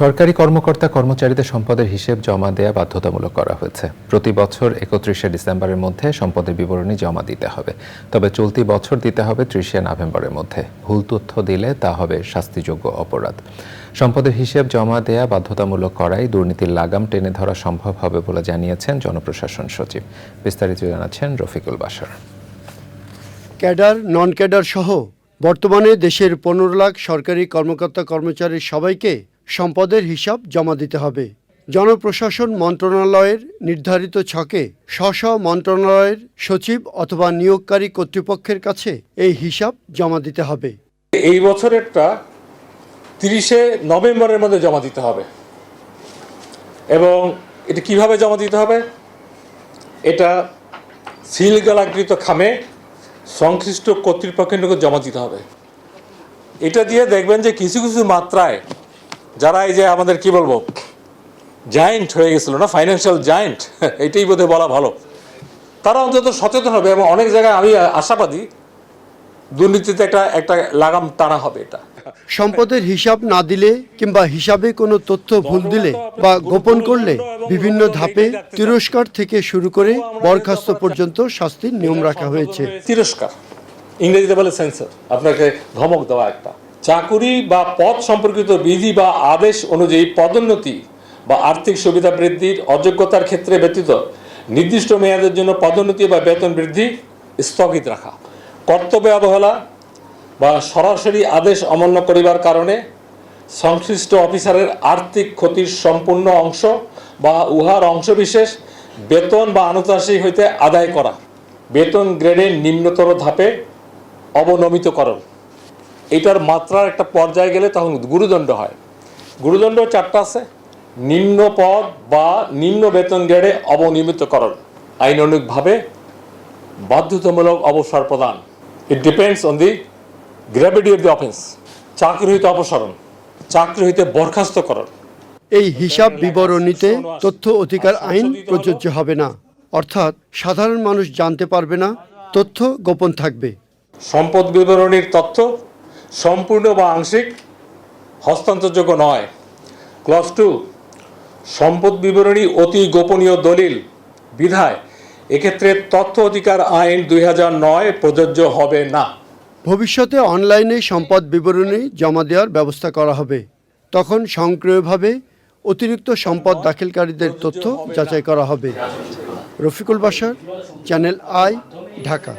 সরকারি কর্মকর্তা কর্মচারীদের সম্পদের হিসেব জমা দেয়া বাধ্যতামূলক করা হয়েছে। প্রতি বছর একত্রিশে ডিসেম্বরের মধ্যে সম্পদের বিবরণী জমা দিতে হবে। তবে চলতি বছর দিতে হবে ত্রিশে নভেম্বরের মধ্যে। ভুল তথ্য দিলে তা হবে শাস্তিযোগ্য অপরাধ। সম্পদের হিসেব জমা দেয়া বাধ্যতামূলক করায় দুর্নীতির লাগাম টেনে ধরা সম্ভব হবে বলে জানিয়েছেন জনপ্রশাসন সচিব। বিস্তারিত জানাচ্ছেন রফিকুল বাসার ক্যাডার নন ক্যাডার সহ বর্তমানে দেশের পনেরো লাখ সরকারি কর্মকর্তা কর্মচারীর সবাইকে সম্পদের হিসাব জমা দিতে হবে। জনপ্রশাসন মন্ত্রণালয়ের নির্ধারিত ছকে স্ব মন্ত্রণালয়ের সচিব অথবা নিয়োগকারী কর্তৃপক্ষের কাছে এই হিসাব জমা দিতে হবে। এই বছরেরটা তিরিশে নভেম্বরের মধ্যে জমা দিতে হবে। এবং এটা কীভাবে জমা দিতে হবে? এটা সিলগালাকৃত খামে সংশ্লিষ্ট কর্তৃপক্ষের জমা দিতে হবে। এটা দিয়ে দেখবেন যে কিছু কিছু মাত্রায় যারা এই যে আমাদের কি বলব জায়েন্ট হয়ে গেছিল না ফাইন্যান্সিয়াল জায়েন্ট এটাই বোধহয় বলা ভালো। তারা অন্তত সচেতন হবে এবং অনেক জায়গায় আমি আশাবাদী দুর্নীতিতে একটা একটা লাগাম টানা হবে এটা। সম্পদের হিসাব না দিলে কিংবা হিসাবে কোনো তথ্য ভুল দিলে বা গোপন করলে বিভিন্ন ধাপে তিরস্কার থেকে শুরু করে বরখাস্ত পর্যন্ত শাস্তির নিয়ম রাখা হয়েছে। তিরস্কার। ইংরেজিতে বলে সেন্সর আপনাকে ধমক দেওয়া একটা। চাকুরি বা পদ সম্পর্কিত বিধি বা আদেশ অনুযায়ী পদোন্নতি বা আর্থিক সুবিধা বৃদ্ধির অযোগ্যতার ক্ষেত্রে ব্যতীত নির্দিষ্ট মেয়াদের জন্য পদোন্নতি বা বেতন বৃদ্ধি স্থগিত রাখা। কর্তব্য অবহেলা বা সরাসরি আদেশ অমান্য করিবার কারণে সংশ্লিষ্ট অফিসারের আর্থিক ক্ষতির সম্পূর্ণ অংশ বা উহার অংশবিশেষ বেতন বা আনুতাসিক হইতে আদায় করা। বেতন গ্রেডের নিম্নতর ধাপে অবনমিতকরণ। এটার মাত্রার একটা পর্যায়ে গেলে তখন গুরুদণ্ড হয়। গুরুদণ্ড চারটা আছে। নিম্ন পদ বা নিম্ন বেতন গ্রেডে অবনিয়মিতকরণ। আইনানুগভাবে বাধ্যতামূলক অবসর প্রদান। It depends on the gravity of the offence চাকরি হইতে অপসারণ। চাকরি হইতে বরখাস্তকরণ। এই হিসাব বিবরণীতে তথ্য অধিকার আইন প্রযোজ্য হবে না। অর্থাৎ সাধারণ মানুষ জানতে পারবে না তথ্য গোপন থাকবে। সম্পদ বিবরণীর তথ্য সম্পূর্ণ বা আংশিক হস্তান্তরযোগ্য নয়। ক্লস টু, সম্পদ বিবরণী অতি গোপনীয় দলিল, বিধায় এক্ষেত্রে তথ্য অধিকার আইন দুই নয় প্রযোজ্য হবে না। ভবিষ্যতে অনলাইনে সম্পদ বিবরণী জমা দেওয়ার ব্যবস্থা করা হবে। তখন স্বয়ংক্রিয়ভাবে অতিরিক্ত সম্পদ দাখিলকারীদের তথ্য যাচাই করা হবে। রফিকুল বাসার, চ্যানেল আই, ঢাকা।